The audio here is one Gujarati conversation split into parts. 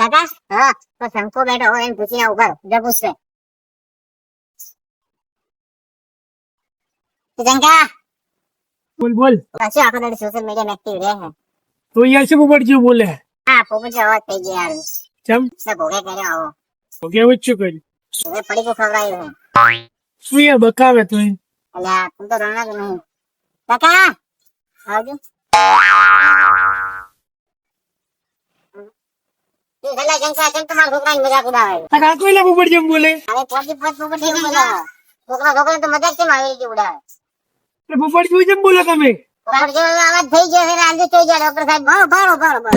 કાકા હા તો શંકો બેઠો હોય એને પૂછીને ઊભા રહો. જો પૂછશે શંકા બોલ બોલ પાછું આખો દાડી સોશિયલ મીડિયા એક્ટિવ રહે છે તો અહીંયા શું પોપટજી બોલે હા પોપટ અવાજ થઈ ગયો યાર ચમ સબ ભોગે કર્યો આવો તો કેવું જ શું કર્યું હવે પડી ગયું ખવડાવ્યું શું યાર બકાવે તો છે અલ્યા તું તો રણા જ નહીં કાકા આવજો તું ભલા શંકા કેમ તમારા છોકરાની મજાક ઉડાવે. આ કોઈ લે પોપટ જેમ બોલે? અરે પોતી પોત પોપટ જેવી મજા છોકરા છોકરા તો મજાક કેમ આવી રીતે ઉડાવે? એટલે પોપટ જેવું જેમ બોલે તમે? પોપટ જેવો અવાજ થઈ ગયો છે રાંધી થઈ ગયા ડોક્ટર સાહેબ. ભરો ભરો ભરો ભરો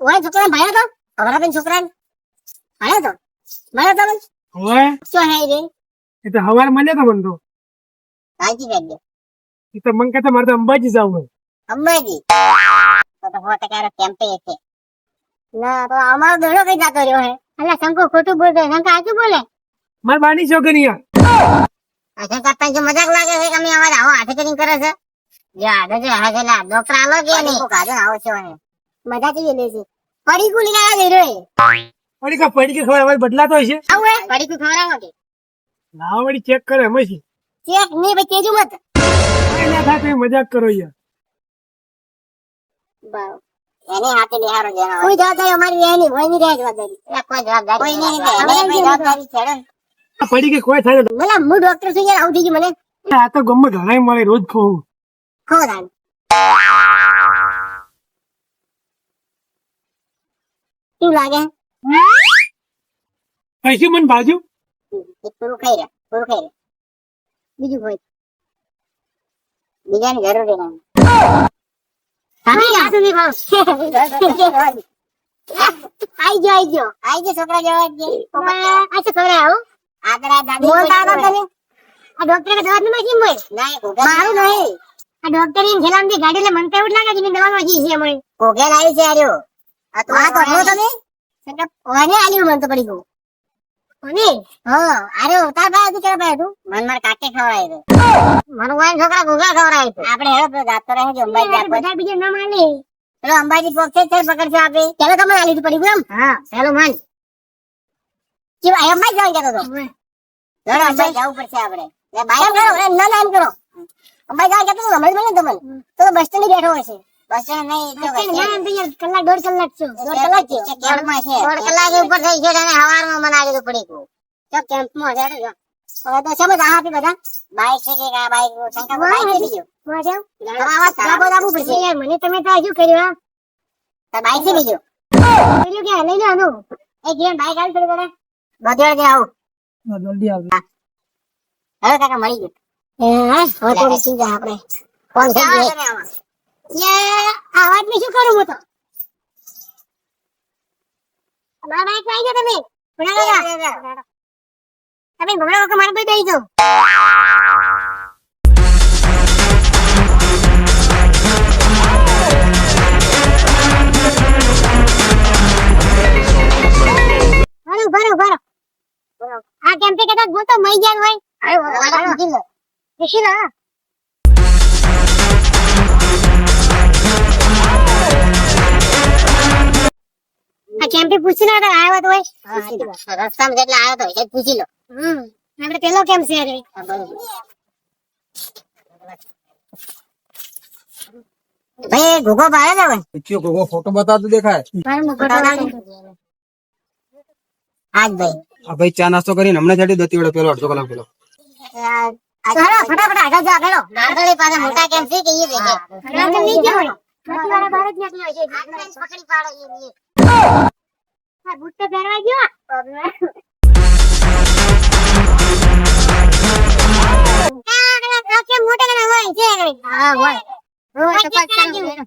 ઓય છોકરા ભાયો તો? ખબર આપીને છોકરા ભાયો તો? ભાયો તો હવે? શું હે રે એ તો હવાર મળ્યા તો મને તો. કાંચી બેગ એ તો મને કહેતા મારે તો અંબાજી જવું અંબાજી? તો તો સો ટકા કેમ્પે છે. ના તો અમારો દોડો કઈ જાતો રહ્યો હે? અલ્યા શંકુ ખોટું બોલતો શંકુ આચું બોલે? માર બાની છોકરી આ? અચ્છા કાકા જો મજાક લાગે છે કે અમે અવાજ આવો હાથે કરીને કરે છે? જો આડે જો હા જેલા ડોક્ટર આલો કે નહીં? કાજે આવો છો હે મજા ચીવી લે છે. પડી ગુલી ના દે રે પડી કા પડી કે ખબર અવાજ બદલાતો હશે. આવું હે? પડી કુ ખવડાવો કે? ના વળી ચેક કરે હમેશી ચેક નહીં ભાઈ તેજુ મત. ના થાય મજાક કરો યાર. બાવ એને હાથે બિહારો જેનો કોઈ જવાબદારી અમારી રહે નહીં કોઈની રહે જવાબદારી કોઈ જવાબદારી કોઈ નહીં રહે જવાબદારી છે પડી કે કોઈ થાય બોલા હું ડોક્ટર છું યાર આવું થઈ ગયું મને. આ તો ગમે ઘણા મળે રોજ ખોવું ખવડાવ શું લાગે? પૈસી મન બાજુ પૂરું ખાઈ રહ્યા પૂરું ખાઈ રહ્યા બીજું કોઈ. બીજાની જરૂર નહીં. આઈ ગયો આઈ ગયો આઈ ગયો છોકરા જવા દે આ છોકરા આવું આગળ દાદી બોલતા હતા તમે? આ ડોક્ટર દવા ન માજી મોય નહીં મારું નહીં. આ ડોક્ટર એમ ખેલામથી ગાડી લે મન તો એવું લાગે કે દવા માજી છે મને કોગેલ આવી છે આર્યો આ તો આ તો તમે? ઓને આલ્યું મન તો પડી ગયું. કોને હા અરે ઉતાર ભાઈ તું કેવા ભાઈ તું મન માર કાકે ખવડાય છે મન વાન છોકરા ગોગા ખવડાય છે આપણે હેડો જાતો રહે જો અંબાજી જા બધા બીજે ના માને પેલો અંબાજી પોકે છે પકડશે આપે ચાલો તમે આલી પડી ગયું હા ચાલો માન ભાઈ જાવ જતો તો લડો અંબાજી જવું પડશે આપણે લે બાય કરો ના કરો અંબાજી જાવ જતો તો મને તમને તો બસ સ્ટેન્ડ બેઠો હશે બસ નહીં તો કલાક દોઢ કલાક છો. દોઢ કલાક છે. કેમ્પમાં છે. દોઢ કલાક ઉપર થઈ ગયો અને હવારમાં મને આજે તો પડી ગયું તો કેમ્પમાં છે હવે તો સમજ આ આપી બધા. બાઈક છે કે આ બાઈક શંકા બાઈક છે બીજું? આવાજ સારા. દાબુ પડશે યાર મને તમે તો હજુ કર્યું હા? બાઈક છે બીજું? કર્યું કે લઈ લો આનું. એક ગેમ બાઈક આવી થોડી કરે બધે કે આવું જલ્દી આવ. હવે કાકા મળી ગયું. હા હવે થોડી ચીજ આપણે. ગયો. યાર આવાજ ને શું કરું હું તો? મારા બાઈક આવી ગયો તમે. તમે ભમણા વખત મારા ભાઈ ભરો ભરો આ કેમ્પે કદાચ ગોતો મઈ ગયા હોય અરે આ કેમ્પે પૂછી લો આવ્યો તો હોય. રસ્તામાં જેટલા આવ્યો તો એ પૂછી લો. હમ આપણે પેલો કેમ છે અરે ભાઈ ઘોઘો પાડે છે ભાઈ. પૂછ્યો કોકો ફોટો બતાવતો દેખાય. આજ ભાઈ. આ ભાઈ ચા નાસ્તો કરીને હમણાં જાડી દતી વડે પેલો અડધો કલાક પેલો. ફટાફટ આગળ પાસે મોટા કેમ છે કે એ દેખે નારગળ નહીં ગયો હોય પ્રતિવારે બહાર જ નીકળ્યો છે પકડી પાડો એ નહીં આ પહેરવા ગયો? કેમ મોટા કના હોય. છે હા. હોય રોજ તપાસ કરો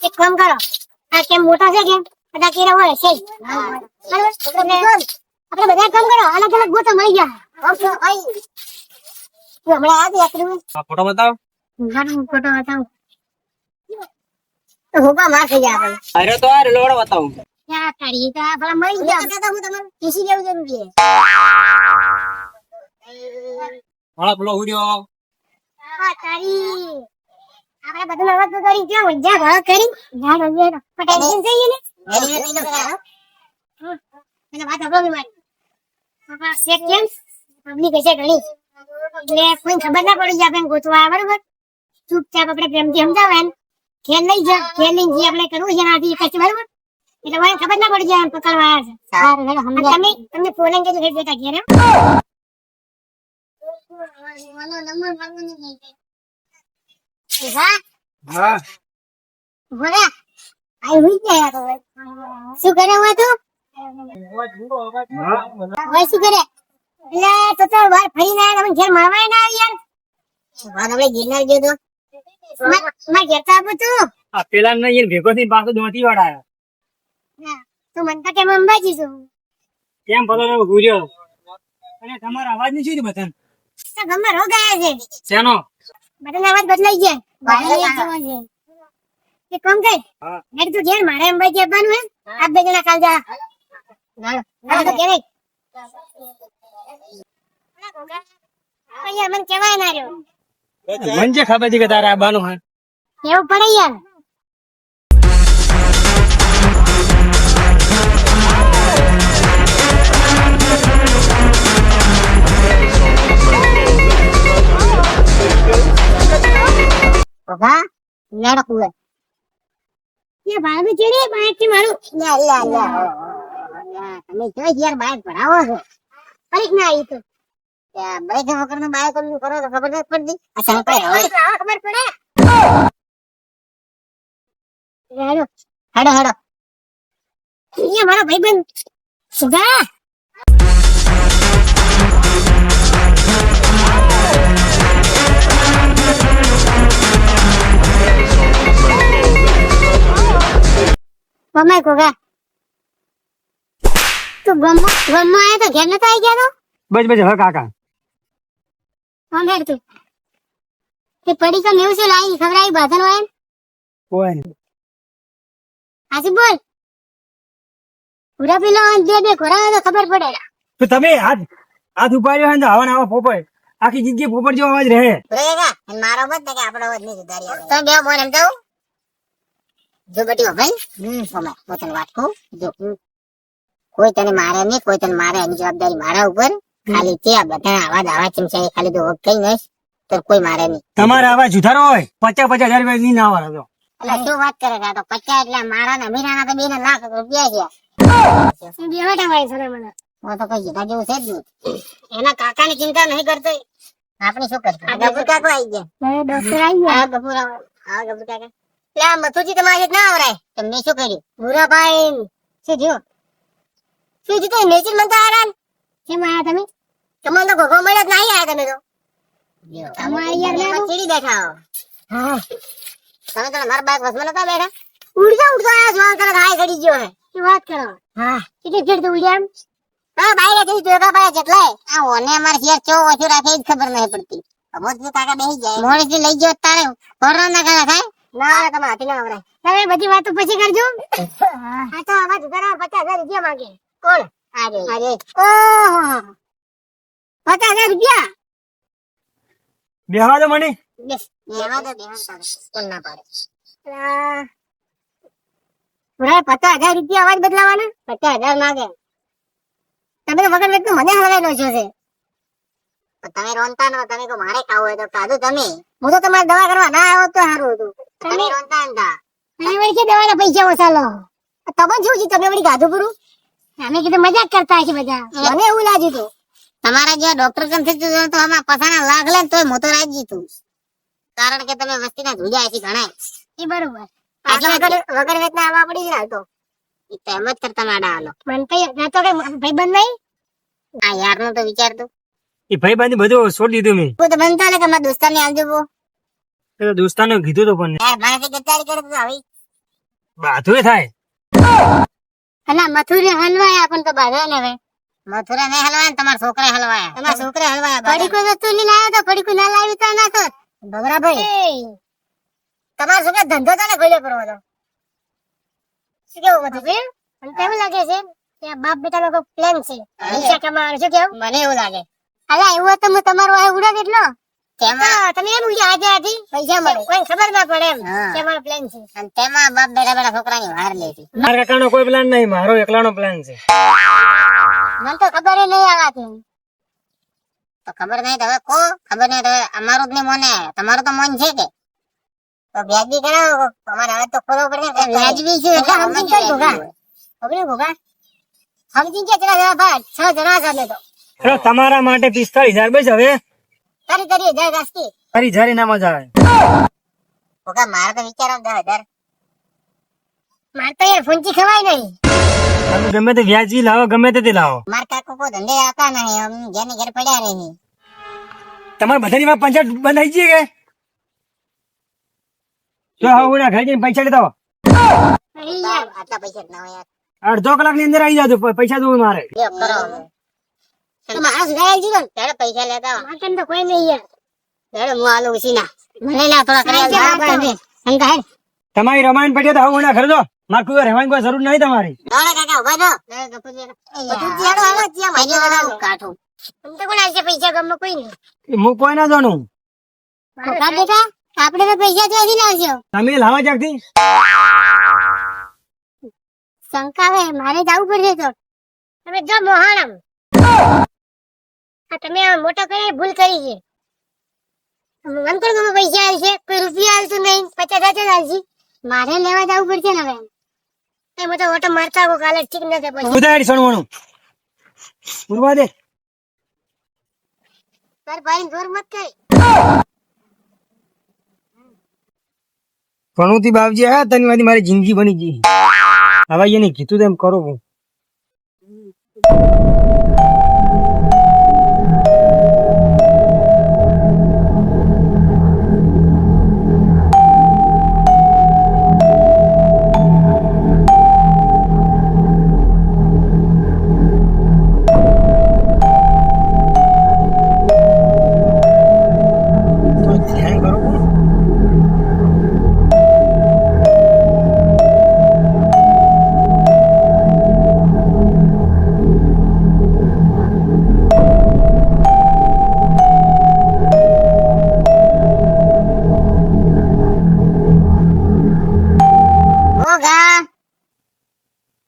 એક કામ કરો. આ કેમ મોટા છે કેમ બધા કેરા હોય છે આપણે બધા કામ કરો અલગ અલગ ગોતો મળી ગયા. હમણાં આ ફોટો બતાવ. મારું ફોટો બતાવું. તો હોકા માર થઈ ગયા આપણે. અરે તો આ રેલો બતાવું. ક્યાં તો આ ભલા મળી ગયા તો હું તમારે કેસી લેવું જરૂરી છે. ઉડ્યો તારી. આપણે બધું અવાજ તો કરી ક્યાં મજા ભાવ કરી? ના વાત મારી. આપણા શેખ કેમ? પબ્લિક હશે ઘણી. એટલે કોઈ ખબર ના પડી જાય આપણે ગોતવા બરોબર? ચૂપચાપ આપણે પ્રેમથી સમજાવે ખેલ લઈ જા ખેલ જે આપણે કરવું છે એનાથી કશું બરોબર? એટલે વાય ખબર ના પડી જાય એમ પકડવા આવ્યા છે. સારું હેડો સમજાય. તમે તમને ફોન અંગે હેડ બેટા ઘેર એમ હા. હા. બોલા આઈ હુઈ ગયા તો શું કરે હું તું? હવે શું કરે? એટલે તો તો આવ્યા તમે ઘેર મળવાય ના આવી યાર વાત આપણે ગિરનાર ગયો તો? માર- માર ઘેર તું આ પેલા ને યાર ભેગો થી પાછો દોતી વાળા તું મન તો કેમ અંબાજી છું. કેમ ભલો ને ગુર્યો અને તમારો અવાજ નહીં શું બતન તો ગમમાં રોગ આવ્યા છે. શેનો? બતન અવાજ બદલાઈ ગયા. બદલાઈ ગયો. છે. એ કોમ કઈ હા. હેડ તું ઘેર મારે અંબાજી આવવાનું હે. આપ બે જણા કાલ જા. ના ના તો કેવાય અહીંયા મને કેવાય ના રહ્યો. મને ખબર છે કે તારે આવવાનું હા. એવું પડે યાર ભાભી ચડી મારું. તમે જો યાર બાઈક ભરાવો છો. પરીક ના આવી તો બાઈક વગરનું બાઈક ઓલું કરો તો ખબર નથી પડતી. અચ્છા પડે ખબર પડે. હેડો હેડો હેડો અહીંયા મારો ભાઈબંધ સુગા મમ્મી કોગા. તું ગમો ગમો આયા તો ઘેર નતો આવી ગયા તો? બસ બસ હવે કાકા. કોણ હેડ તું. તે પડી તો નેવું છે લાઈ ખબર આવી બાધન હોય કોઈ નહીં. બોલ. પૂરા પેલો જે દે ઘોડા હોય તો ખબર પડે. તો તમે હાથ હાથ ઉપાડ્યો હે તો આવા આવા પોપડ આખી જિંદગી પોપડ જેવો અવાજ રહે. મારો મત કે આપણો મત નહીં સુધારી તો બે બોલ એમ કહું. જો બટી હો ભાઈ હમ સમય હું તને વાત કહું. જો કોઈ તને મારે નહીં કોઈ તને મારે એની જવાબદારી મારા ઉપર. ખાલી તે આ બધા આવા દાવા ચમચા ખાલી જો કઈ નહીં તો કોઈ મારે નહીં. તમારે આવા જુધારો હોય પચાસ પચાસ હજાર રૂપિયા ની ના તો. એટલે શું વાત કરે છે તો પચાસ એટલે મારા ને મીરાના તો બે લાખ રૂપિયા છે. બેવાટા ભાઈ સરે મને. હું તો કઈ જીતા જેવું છે જ નહીં. એના કાકાની ચિંતા નહીં કરતો. આપણે શું કરશું? આ ગફુર કાકો આવી ગયા. ડોક્ટર આવી ગયા. હા ગફુર હા ગફુર કાકા. એટલે આ મથુજી તમારે ના આવરાય. તમને શું કર્યું? ભૂરાભાઈ શું થયું? શું થયું? નેચર મંતા આરાન કેમ આયા તમે? તમને તો ઘોઘો મળ્યા જ નહીં આયા તમે તો. તમારે યાર ચીડી બેઠા હો. હા. તમે તો મારા બાઈક વસમાં નતા બેઠા? ઉડતા ઉડતા આયા જોવા તને હાય ચડી ગયો હે. શું વાત કરો. હા. કેટલી ફેર તો ઉડ્યા એમ હા બાઈક હતી જોગા બાઈક જેટલાય આ ઓને અમાર શેર ચો ઓછું રાખે જ ખબર નહીં પડતી. અમોદ જે કાકા બેહી જાય મોડી થી લઈ ગયો તારે. કોરોના ના કરે થાય? ના તમે હાથી ના આવરાય તમે બધી વાતો પછી કરજો. હા. તો આવા જુગારા પચાસ હજાર રૂપિયા માંગે. કોણ? અરે. અરે. ઓહો. પચાસ હજાર રૂપિયા? બેહવા દો મને. બેહવા દો બેહવા ના પાડે? પચાસ હજાર રૂપિયા અવાજ બદલાવાના? પચાસ હજાર માગે. તમે તો વગર વ્યક્તિ મને હલાવેલો છો છે તમે રોનતા નો તમે તો મારે ખાવું હોય તો કાધું તમે. હું તો તમારે દવા કરવા ના આવો તો સારું હતું. તમે રોનતા હતા તમે વળી કે દવાના પૈસા ઓછાલો તમે શું છે તમે વળી ખાધું પૂરું? અમે કીધું મજાક કરતા છે બધા. મને એવું લાગ્યું હતું તમારા જેવા ડોક્ટર કેમ થતું તો આમાં પસાના લાગ લે તોય મોતો રાજી તું. કારણ કે તમે વસ્તીના ધુલિયા છે ઘણા એ બરોબર. વગર વગર વેતના આવા પડી જાય તો. એ તો એમ જ કરતા માડા આલો મન કઈ ના તો કઈ ભાઈબંધ નહીં? આ યારનું તો. વિચારતું એ ભાઈ બંધ બધું છોડી દીધું મેં. તો બનતા લે કે મારા દોસ્તાર ને આવજો બો. એ તો દોસ્તાને કીધું તો પણ યાર કે ગદ્દારી કરે તો આવી. બાધું થાય. અલા મથુરે હલવાયા પણ તો બાધા ને ભાઈ મથુરા નહીં હલવાયા તમારા છોકરા હલવાયા. તમારા છોકરા હલવાયા પડીકો વસ્તુ લઈને આવ્યો તો પડીકો ના લાવી તો ના તો. બગરાભાઈ તમારા છોકરા ધંધો તો ને ખોલ્યો કરવો તો. શું કેવું બધું? છે મને તો લાગે છે કે બાપ બેટા લોકો પ્લાન છે. પૈસા કમાવાનું શું કેવું? મને એવું લાગે. અલા એવું તો હું તમારું આ ઉડા કેટલો તેમાં તમે એમ ઉલ્યા આજે આથી પૈસા મળે. કોઈ ખબર ના પડે એમ કે મારો પ્લાન છે. અને તેમાં બાપ બેટા બેટા છોકરાની વાર લે છે. મારા કાકાનો કોઈ પ્લાન નહીં મારો એકલાનો પ્લાન છે. મને તો ખબર નહીં આવાથી તો ખબર નહીં તો હવે કો? ખબર નહીં તો અમારું જ નહીં મોને. તમારું તો મન છે કે? તો વ્યાજબી કરાવો. અમારે હવે તો ખોલવો પડે વ્યાજબી છે એટલે સમજી કઈ ભોગા. ખબર ભોગા? સમજી કે ચલા જરા ભાઈ. છ જણા તો. તમારા માટે પિસ્તાળીસ હજાર બસ હવે. તારી તારી હજાર રાસ્તી તારી જારી ના મજા આવે. ઓકા મારે તો વિચારો દસ હજાર. માર તો યાર ફૂંચી ખવાય નહીં. તમે ગમે તે વ્યાજી લાવો ગમે તે લાવો. માર કાકો કો ધંધે આતા નહીં જેને ઘર પડ્યા રહી તમારે બધાની માં પંચાયત બંધ થઈ ગઈ કે? તો હવે ના ઘરે જઈને પૈસા લેતા આવો. આટલા પૈસા ના હોય અડધો કલાકની અંદર આવી જાજો પૈસા જોવું મારે. કરો હવે. માણસ ઘાયલ જીવો ને. ત્યારે પૈસા લેતા આવો. મારે તો કોઈ નહીં યાર. ત્યારે હું આલુ ઉસીના મને લા થોડા કરી શંકા હે તમારી રમાયણ પડી તો હું ના ઘરે જો મારે કોઈ રહેવાની કોઈ જરૂર નહીં તમારી. દોડા કાકા ઊભા થો બધું ચેડો હાલો જ્યાં ભાઈ લગાડું કાઠું તમ તો કોણ આવશે પૈસા ગામમાં કોઈ નહીં. હું કોઈ ના જાણું. કાકા બેટા આપણે તો પૈસા તમે લાવા જાગથી શંકા મારે જવું પડશે તો. તમે જો મોહાણમ આ તમે આ મોટો કરી ભૂલ કરી છે? વંકળ પૈસા આવશે? કોઈ રૂપિયા આવતું નહીં? પચાસ હજાર આવશે? મારે લેવા જવું પડશે ને હવે. એ મોટો ઓટો મારતા આવો કાલે ઠીક નથી પછી. ઉધારી સણવાનું. ઉરવા દે. તાર ભાઈ જોર મત કરી. ભણુતી બાપજી હા તની માંથી મારી જિંદગી બની ગઈ. હવે એને કીધું તેમ કરો હું.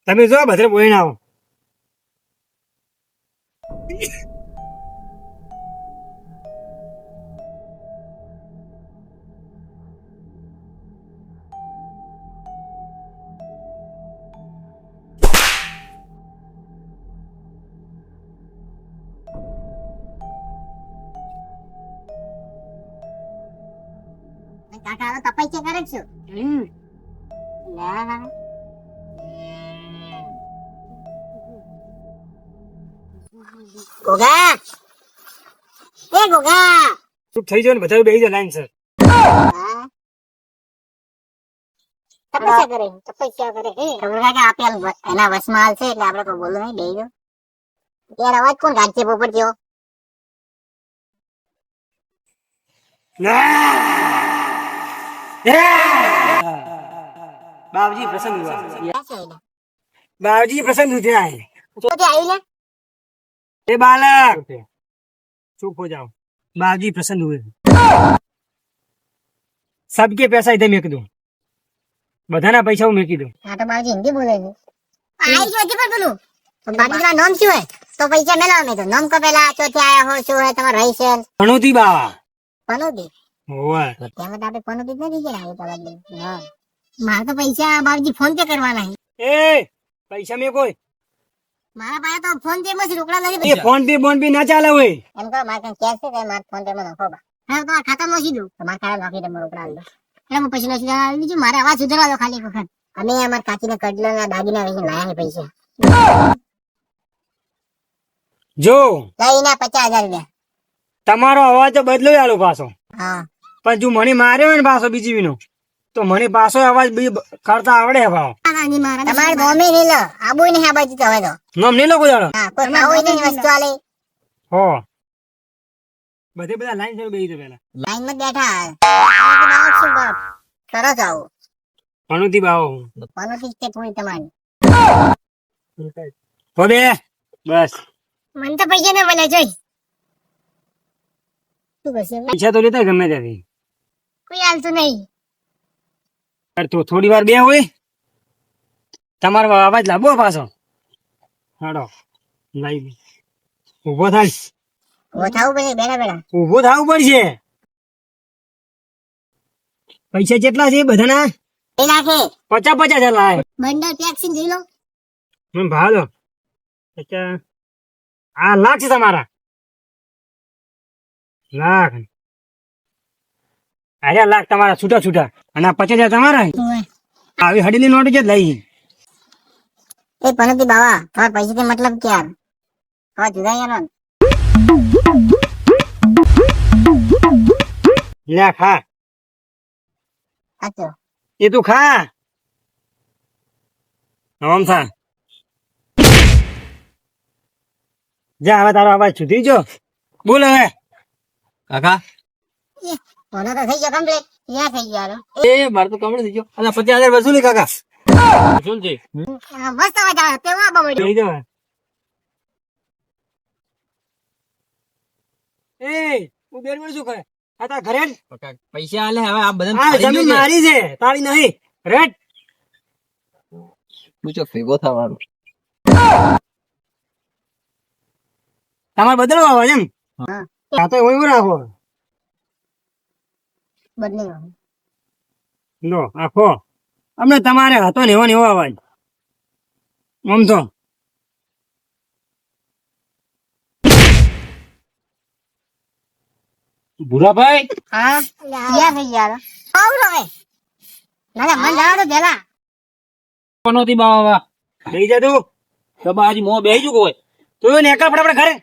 તમે જો બધે બોલીને આવો કાકા હવે તપસ્યા કરે છે ના ગોગા. એ ગોગા. ચૂપ થઈ જાવ ને બધા બેસી જાય લાઈન સર. તપસ્યા છે એટલે આપણે કોઈ પ્રસન્ન થયા? ए बालक चुप हो जाओ बाबूजी प्रसन्न हुए सबके पैसा इधर मेक दो બધાના પૈસા હું મેકી દઉં હા તો બાબુજી હિન્દી બોલે છે આવી ગયો હજી પણ પેલું તો બાકી તમારું નામ શું હે તો પૈસા મેલાવ મેં તો નામ કો પેલા ચોથી આયા હો શું હે તમારો રહી છે ભણોતી બાવા પનોતી હોવે તેમાં તો આપણે પનોતી જ નથી ગયા એ તો બદલે હા મારે તો પૈસા બાબુજી ફોન પે કરવાના છે એ પૈસા મેં કોઈ મારા પાસે તો ફોન પે માં રોકડા નથી એ ફોન પે ફોન પે ના ચાલે હોય. એમ કહો મારે કઈ કેશ છે મારે ફોન પે માં નાખો બા? હા તો ખાતા માં સીધું તમારા ખાતા નાખી દે મારો રોકડા આલી એટલે હું પછી નથી દઉં. બીજું મારે અવાજ સુધરવા દો ખાલી વખત. અમે અમારા કાચીના કડલા દાગીના વેચી લાયા ને પૈસા. જો લઈને પચાસ હજાર રૂપિયા. તમારો અવાજ તો બદલો આલો પાછો. હા. પણ જો મને માર્યો ને પાછો બીજી વિનો. તો મને પાછો અવાજ બી કરતા આવડે ભાવ. તમારે ગમે નહીં લો. આબુ નહીં આ બાજુ તો હવે તો. નામ નહીં જાણો હા કોઈ નહીં વસ્તુ આલે. હો. બધે બધા લાઈન ચાલુ બેસી દો પેલા લાઈનમાં બેઠા. સરસ આવું. ભણોતી બાવો પણુતી છે પૂરી તમારી. હો બે. બસ. મને તો પૈસા ના મળે જોઈ. શું કરશે? પૈસા તો લેતા ગમે ત્યાંથી. કોઈ હાલતું નહીં. તું થોડી વાર બે હોય. તમારો અવાજ લાવો પાછો. હાડો લાવી ઊભો થાય. ઊભો થવું પડે બેડા બેડા ઊભો થવું પડશે. પૈસા કેટલા છે બધાના? એ નાખે પચાસ પચાસ હજાર બંડલ પેક્સિંગ જોઈ લો. મને ભાડો અચ્છા આ લાખ છે તમારા. લાખ. અરે લાખ તમારા છૂટા છૂટા. અને આ પચાસ હજાર તમારા. આવી હડીલી નોટ જ લઈ એ પનતી બાવા તમારા પૈસાથી મતલબ ક્યાં? હવે જુદા યાર લે ખા. સાચો. એ તું ખા. નવમ થા જા હવે તારો અવાજ છૂટી જો બોલ હવે. કાકા. કોનો તો થઈ ગયો કમ્પ્લીટ યા થઈ ગયો એ મારે તો કમળે થઈ ગયો. અને પચાસ હજાર વસૂલી કાકા. વસૂલ છે મસ્ત અવાજ આવે તે વાબા મળ્યો? જોઈ દો એ તું બેન બેન શું કરે આ તારા ઘરે પૈસા આલે હવે આ બધા આ જમીન મારી છે તારી નહીં. રેટ પૂછો ભેગો થવાનો. તમારે બદલવા આવે એમ? હા. તો એવું રાખો. બદલી લો આખો. અમને તમારે હતો ને એવો ને એવો અવાજ. આમ તો. ભૂરાભાઈ? હા યા થઈ ગયો હાલો. ના ના મન જવા દો પેલા કોનોથી બાવા લઈ જા તું. તો બાજી મો બેહી જુ કોઈ તું નીકળ ફટાફટ ઘરે.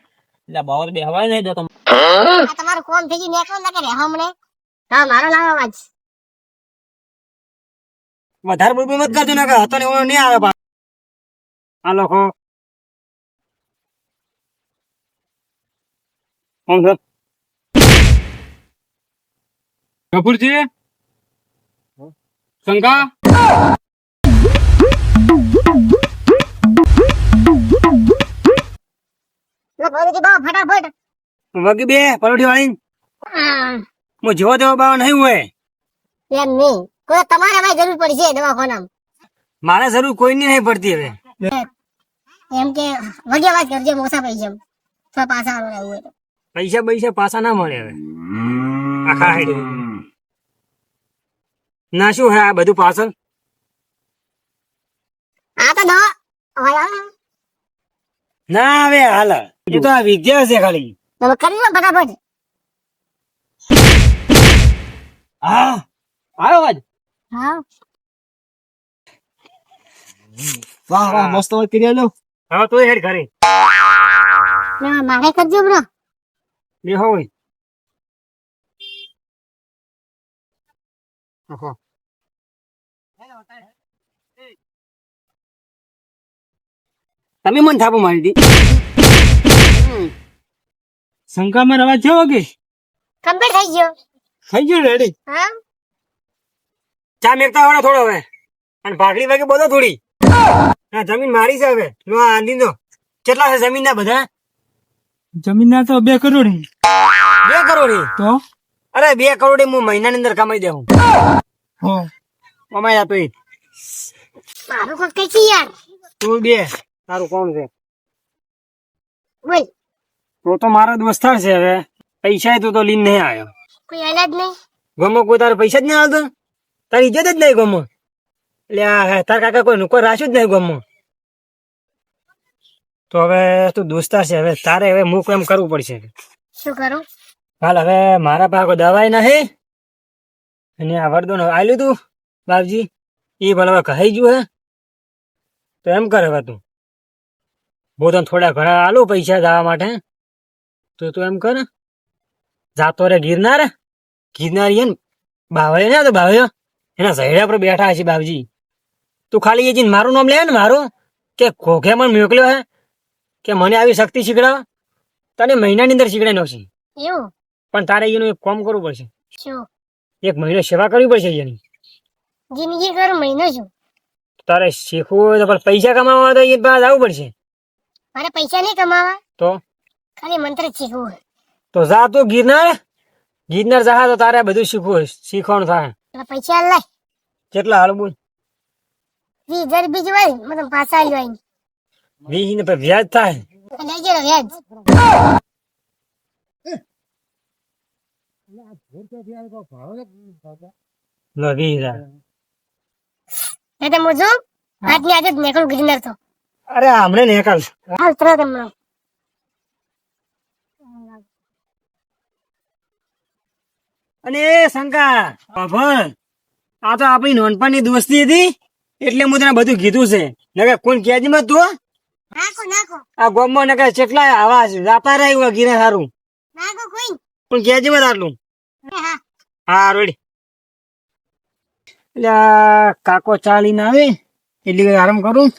એટલે બાવા બેહવાય નહીં દેતો આ તમારું કોમ થઈ ગયું નેકળો ના કરે હમણે. હા મારો લાવો અવાજ. વધારે બોલ બોલ મત કરજો ને હતો ને એવો નહીં આવે બા આ લોકો. આમ છે. કપૂરજી? શંકા? ફટાફટ. વગી બે પરોઠી વાળી હા, જેવો તેવો બાવા નહીં હોય. એમ નહીં. કોઈ તમારે ભાઈ જરૂર પડશે દવાખાનામાં. મારે જરૂર કોઈની નહીં પડતી હવે. એમ. કે વગે વાત કરજે મોસા પૈસા તો પાછા આવે એવું હોય. પૈસા પૈસા પાછા ના મળે હવે. આખા હાઈડ ના શું હે આ બધું પાછળ આ તો દવા ના હવે હાલ. એ તો આ વિદ્યા છે ખાલી. તમે કરી લો ફટાફટ. હા આવ્યો અવાજ? હા. વાહ વાહ મસ્ત અવાજ કરી આલ્યો. હા તો હેડ ઘરે. ના, મારે કરજો બ્રો. બે હોય. ઓહો. તમે મને થાપો મારી દી. શંકામાં અવાજ થયો કે? કમ્પ્લીટ થઈ ગયો. થઈ ગયું રેડી ચા મેકતા વાળો થોડો હવે. અને ભાગડી વાગે બોલો થોડી. હા જમીન મારી છે હવે. લો આ આંધી દો કેટલા છે જમીન ના બધા? જમીન ના તો બે કરોડ. બે કરોડ? તો? અરે બે કરોડ હું મહિનાની અંદર કમાઈ દેવું કમાઈ જતો મારું કોણ કઈ છે યાર? તું બે. તારું કોણ છે? બોલ. તો તો મારો દોસ્તાર છે હવે. પૈસા તું તો લીન નહીં આવ્યો. કોઈ હાલ જ નહીં? ગમો કોઈ તારા પૈસા જ નહીં આવતો? તારી ઇજ્જત જ નહીં ગમો? એટલે તાર કાકા કોઈ નુકર રાખ્યું જ નહીં ગમો? તો હવે તું દોસ્તાર છે હવે તારે હવે મુક એમ કરવું પડશે. શું કરું? હાલ હવે મારા પાસે દવાઈ નહીં અને આ વરદોન આલ્યું તું બાપજી? એ ભલે હવે કહી ગયું હે. તો એમ કર હવે તું. હું તને થોડા ઘણા આલું પૈસા જવા માટે. તો તું એમ કર. જાતો રે ગિરનાર. ગિરનાર ને? બાવળે ને તો બાવળે એના સહેડા પર બેઠા છે બાપજી. તું ખાલી એ જઈને મારું નામ લે ને મારું? કે ઘોઘે મને મોકલ્યો હે? કે મને આવી શક્તિ શીખડાવ? તને મહિનાની અંદર શીખડાઈ એવું? પણ તારે એનું એક કામ કરવું પડશે. એક મહિનો સેવા કરવી પડશે એની. જિંદગી કર મહિનો છું તારે શીખવું હોય તો પૈસા કમાવા હોય તો એ બાદ આવવું પડશે. મારે પૈસા નહીં કમાવા. તો? ખાલી મંત્ર શીખવું તો જા તું ગિરનાર. ગિરનાર જહા તો તારે બધું શીખવું શીખવાનું થાય. પૈસા લે. કેટલા હાલ બોલ. વી જર બીજું હોય ને મને પાછા આલ્યો આઈને. વીસ ને પછી વ્યાજ થાય. લઈ જજો વ્યાજ. લો વી હજાર. નહીં તો આજની આજે જ ગિરનાર તો. અરે હમણાં નેકળ હાલ તરત હમણાં અને એ શંકા બાભણ, આ તો આપણી નોનપણની દોસ્તી હતી એટલે હું તને બધું કીધું છે. નકે કોણ કહેજે મત તું આ ગોમમાં નકે કેટલા આવા છે જાતા રહ્યા ગીરે સારું પણ કહેજે મત આટલું? હા. રોડી. એટલે કાકો ચાલીને આવે એટલે આરામ કરું.